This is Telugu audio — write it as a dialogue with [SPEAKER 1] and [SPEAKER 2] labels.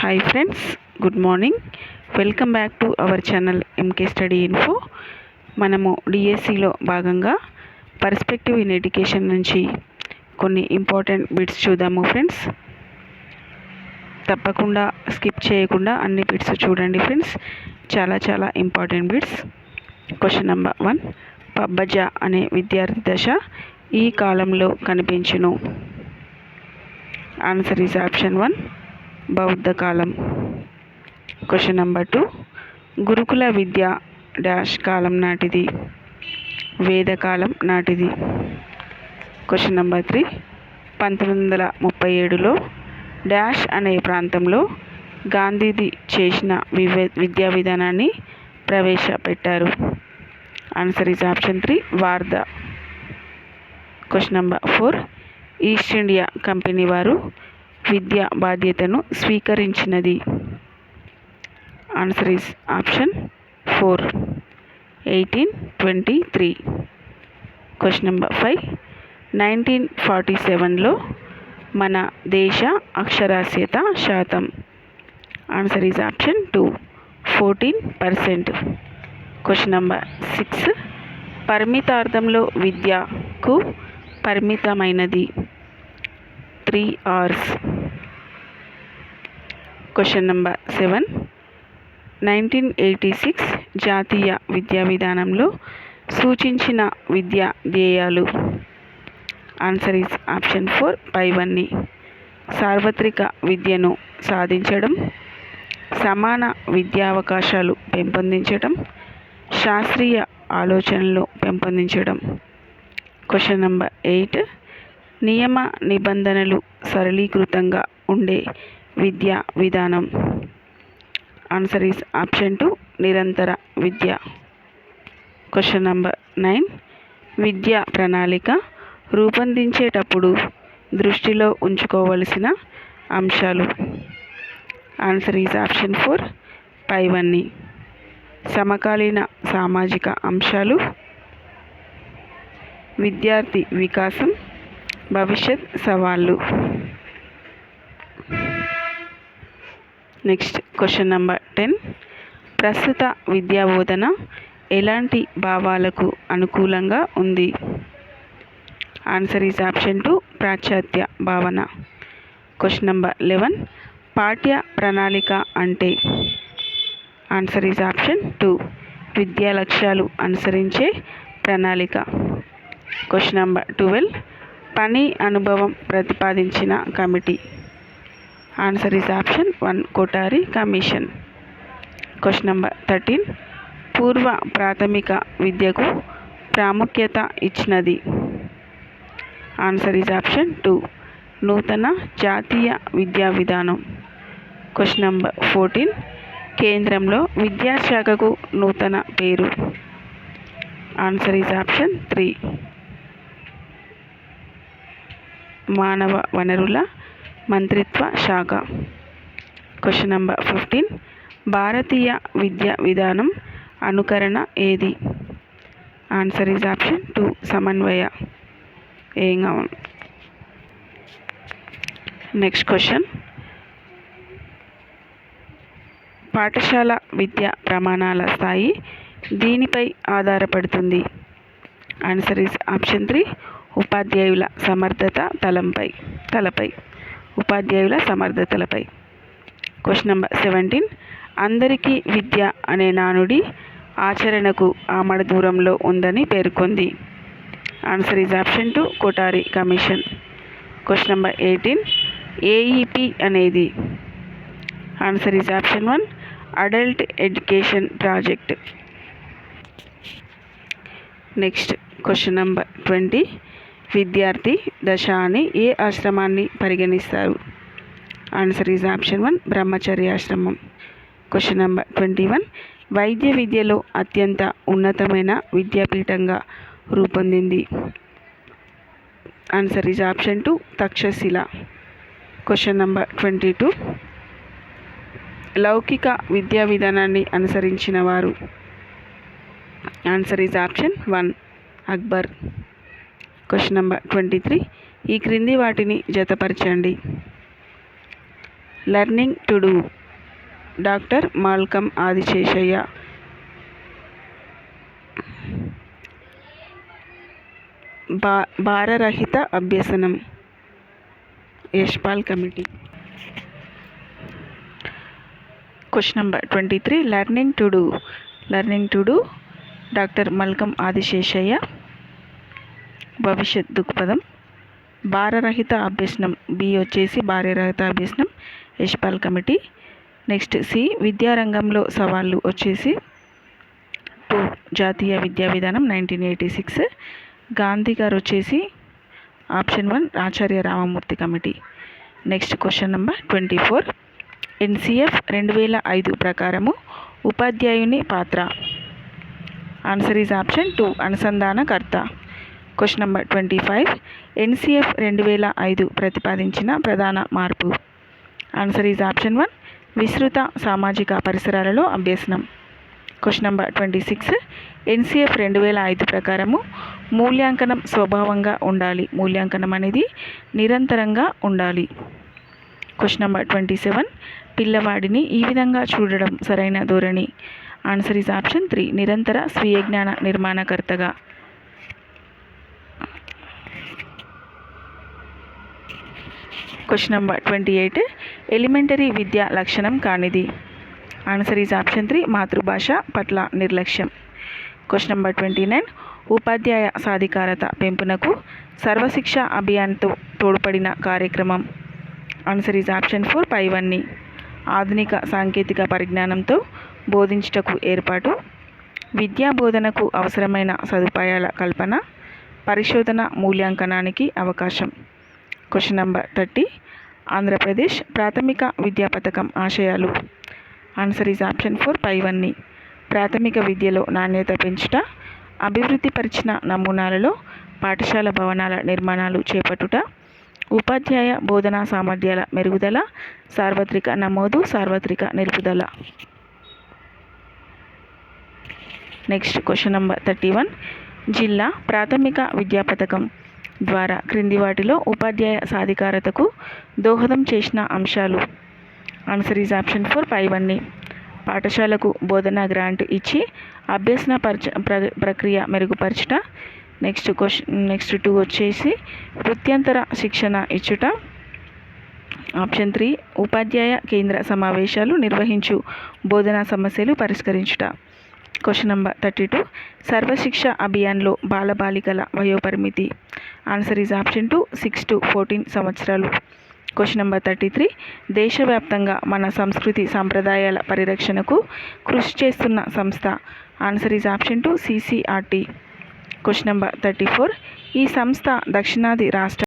[SPEAKER 1] Hi friends good morning welcome back to our channel MK study info మనము డిఎస్సిలో భాగంగా పర్స్పెక్టివ్ ఇన్ ఎడ్యుకేషన్ నుంచి కొన్ని ఇంపార్టెంట్ బిట్స్ చూద్దాము ఫ్రెండ్స్ తప్పకుండా స్కిప్ చేయకుండా అన్ని బిట్స్ చూడండి ఫ్రెండ్స్ చాలా చాలా important bits question number one పబ్బజ అనే విద్యార్థి దశ ఈ కాలంలో కనిపించును. ఆన్సర్ ఈజ్ ఆప్షన్ వన్ బౌద్ధ కాలం క్వశ్చన్ నెంబర్ టూ గురుకుల విద్య డాష్ కాలం నాటిది. వేదకాలం నాటిది. క్వశ్చన్ నెంబర్ త్రీ పంతొమ్మిది వందల ముప్పై ఏడులో డాష్ అనే ప్రాంతంలో గాంధీది చేసిన వివే విద్యా విధానాన్ని ప్రవేశపెట్టారు. Answer is option three Wardha. Question number four East India Company వారు విద్య బాధ్యతను స్వీకరించినది. Answer is option four eighteen twenty three question number five nineteen forty సెవెన్లో మన దేశ అక్షరాస్యత శాతం. Answer is option two fourteen percent question number six పరిమితార్థంలో విద్యకు పరిమితమైనది. Three hours question number seven nineteen eighty six జాతీయ విద్యా విధానంలో సూచించిన విద్యా ధ్యేయాలు. ఆన్సర్ ఈస్ ఆప్షన్ ఫోర్ పైవన్నీ సార్వత్రిక విద్యను సాధించడం సమాన విద్యావకాశాలు పెంపొందించడం శాస్త్రీయ ఆలోచనలు పెంపొందించడం. క్వశ్చన్ నెంబర్ ఎయిట్ నియమ నిబంధనలు సరళీకృతంగా ఉండే విద్యా విధానం ఆన్సర్ ఈస్ ఆప్షన్ టూ నిరంతర విద్య. క్వశ్చన్ నెంబర్ నైన్ విద్యా ప్రణాళిక రూపొందించేటప్పుడు దృష్టిలో ఉంచుకోవలసిన అంశాలు. ఆన్సర్ ఈజ్ ఆప్షన్ ఫోర్ పైవన్నీ. సమకాలీన సామాజిక అంశాలు. విద్యార్థి వికాసం భవిష్యత్ సవాళ్ళు నెక్స్ట్ క్వశ్చన్ నెంబర్ టెన్ ప్రస్తుత విద్యా బోధన ఎలాంటి భావాలకు అనుకూలంగా ఉంది? ఆన్సర్ ఈజ్ ఆప్షన్ టు పాశ్చాత్య భావన. క్వశ్చన్ నెంబర్ లెవెన్ పాఠ్య ప్రణాళిక అంటే? ఆన్సర్ ఈజ్ ఆప్షన్ టూ విద్యా లక్ష్యాలు అనుసరించే ప్రణాళిక. క్వశ్చన్ నెంబర్ ట్వెల్వ్ పని అనుభవం ప్రతిపాదించిన committee. Answer is option one Kothari commission question number thirteen పూర్వ ప్రాథమిక విద్యకు ప్రాముఖ్యత ఇచ్చినది ఆన్సర్ ఈజ్ ఆప్షన్ టూ నూతన జాతీయ విద్యా విధానం క్వశ్చన్ నెంబర్ ఫోర్టీన్ కేంద్రంలో విద్యాశాఖకు నూతన పేరు ఆన్సర్ ఈజ్ ఆప్షన్ త్రీ మానవ వనరుల మంత్రిత్వ శాఖ. క్వశ్చన్ నెంబర్ ఫిఫ్టీన్ భారతీయ విద్యా విధానం అనుకరణ ఏది? ఆన్సర్ ఈజ్ ఆప్షన్ టూ సమన్వయ. ఏం నెక్స్ట్ క్వశ్చన్ పాఠశాల విద్యా ప్రమాణాల స్థాయి దీనిపై ఆధారపడుతుంది. ఆన్సర్ ఈజ్ ఆప్షన్ త్రీ ఉపాధ్యాయుల సమర్థత తలంపై తలపై. ఉపాధ్యాయుల సమర్థతలపై. క్వశ్చన్ నెంబర్ సెవెంటీన్ అందరికీ విద్య అనే నానుడి ఆచరణకు ఆమడ దూరంలో ఉందని పేర్కొంది. Answer is option two Kothari commission question number eighteen AEP అనేది answer is option one adult education project next question number twenty విద్యార్థి దశ అని ఏ ఆశ్రమాన్ని పరిగణిస్తారు? ఆన్సర్ ఈజ్ ఆప్షన్ వన్ బ్రహ్మచర్య ఆశ్రమం. క్వశ్చన్ నెంబర్ ట్వంటీ వన్ వైద్య విద్యలో అత్యంత ఉన్నతమైన విద్యాపీఠంగా రూపొందింది. Answer is option two Takshashila. Question number twenty two లౌకిక విద్యా విధానాన్ని అనుసరించిన వారు. Answer is option one Akbar. Question number twenty three. ఈ క్రింది వాటిని జతపరచండి. Learning to do. Doctor Malcolm Adiseshiah. బా భారరహిత అభ్యసనం. Yashpal committee. Question number twenty three. Learning to do. Learning to do. Doctor Malcolm Adiseshiah. భవిష్యత్ దృక్పథం. భారరహిత అభ్యసనం. బి వచ్చేసి భార్యరహిత అభ్యసనం. యశ్పాల్ కమిటీ. నెక్స్ట్ సి విద్యారంగంలో సవాళ్ళు వచ్చేసి టూ జాతీయ విద్యా విధానం నైన్టీన్ ఎయిటీ సిక్స్. గాంధీ గారు వచ్చేసి option one Acharya Ramamurthy committee. Next question number twenty four. NCF రెండు వేల ఐదు ప్రకారము ఉపాధ్యాయుని పాత్ర. Answer is option two. అనుసంధానకర్త. Question number twenty five. NCF రెండు వేల ఐదు ప్రతిపాదించిన ప్రధాన మార్పు. ఆన్సర్ ఈజ్ ఆప్షన్ వన్ విస్తృత సామాజిక పరిసరాలలో అభ్యసనం. Question number twenty six NCF రెండు వేల ఐదు ప్రకారము మూల్యాంకనం స్వభావంగా ఉండాలి. మూల్యాంకనం అనేది నిరంతరంగా ఉండాలి. క్వశ్చన్ నెంబర్ ట్వంటీ సెవెన్ పిల్లవాడిని ఈ విధంగా చూడడం సరైన ధోరణి. ఆన్సర్ ఈజ్ ఆప్షన్ త్రీ నిరంతర స్వీయ జ్ఞాన నిర్మాణకర్తగా. Question number twenty eight elementary విద్య లక్షణం కానిది. ఆన్సర్ ఈజ్ ఆప్షన్ త్రీ మాతృభాష పట్ల నిర్లక్ష్యం. క్వశ్చన్ నెంబర్ ట్వంటీ నైన్ ఉపాధ్యాయ సాధికారత పెంపునకు సర్వశిక్ష అభియాన్తో తోడ్పడిన కార్యక్రమం. ఆన్సర్ ఈజ్ ఆప్షన్ ఫోర్ పైవన్నీ. ఆధునిక సాంకేతిక పరిజ్ఞానంతో బోధించుటకు ఏర్పాటు. విద్యా బోధనకు అవసరమైన సదుపాయాల కల్పన. పరిశోధన మూల్యాంకనానికి అవకాశం. Question number thirty. ఆంధ్రప్రదేశ్ ప్రాథమిక విద్యా పథకం ఆశయాలు. ఆన్సర్ ఈజ్ ఆప్షన్ ఫోర్ పైవన్నీ ప్రాథమిక విద్యలో నాణ్యత పెంచుట అభివృద్ధి పరిచిన నమూనాలలో పాఠశాల భవనాల నిర్మాణాలు చేపట్టుట ఉపాధ్యాయ బోధనా సామర్థ్యాల మెరుగుదల సార్వత్రిక నమోదు సార్వత్రిక నిలుపుదల. Next question number thirty one. జిల్లా ప్రాథమిక విద్యా పథకం. ద్వారా క్రింది వాటిలో ఉపాధ్యాయ సాధికారతకు దోహదం చేసిన అంశాలు. ఆన్సర్ ఈజ్ ఆప్షన్ ఫోర్ పైవన్నీ పాఠశాలకు బోధన గ్రాంట్ ఇచ్చి అభ్యసన పరచ ప్ర ప్రక్రియ మెరుగుపరచుట. నెక్స్ట్ క్వశ్చన్ నెక్స్ట్ టూ వచ్చేసి వృత్యంతర శిక్షణ ఇచ్చుట. ఆప్షన్ త్రీ ఉపాధ్యాయ కేంద్ర సమావేశాలు నిర్వహించు బోధనా సమస్యలు పరిష్కరించుట. Question number thirty two Sarva Shiksha అభియాన్లో బాలబాలికల వయోపరిమితి. Answer is option two six to fourteen సంవత్సరాలు. క్వశ్చన్ నెంబర్ థర్టీ త్రీ దేశవ్యాప్తంగా మన సంస్కృతి సాంప్రదాయాల పరిరక్షణకు కృషి చేస్తున్న సంస్థ. Answer is option two CCRT question number thirty four ఈ సంస్థ దక్షిణాది రాష్ట్ర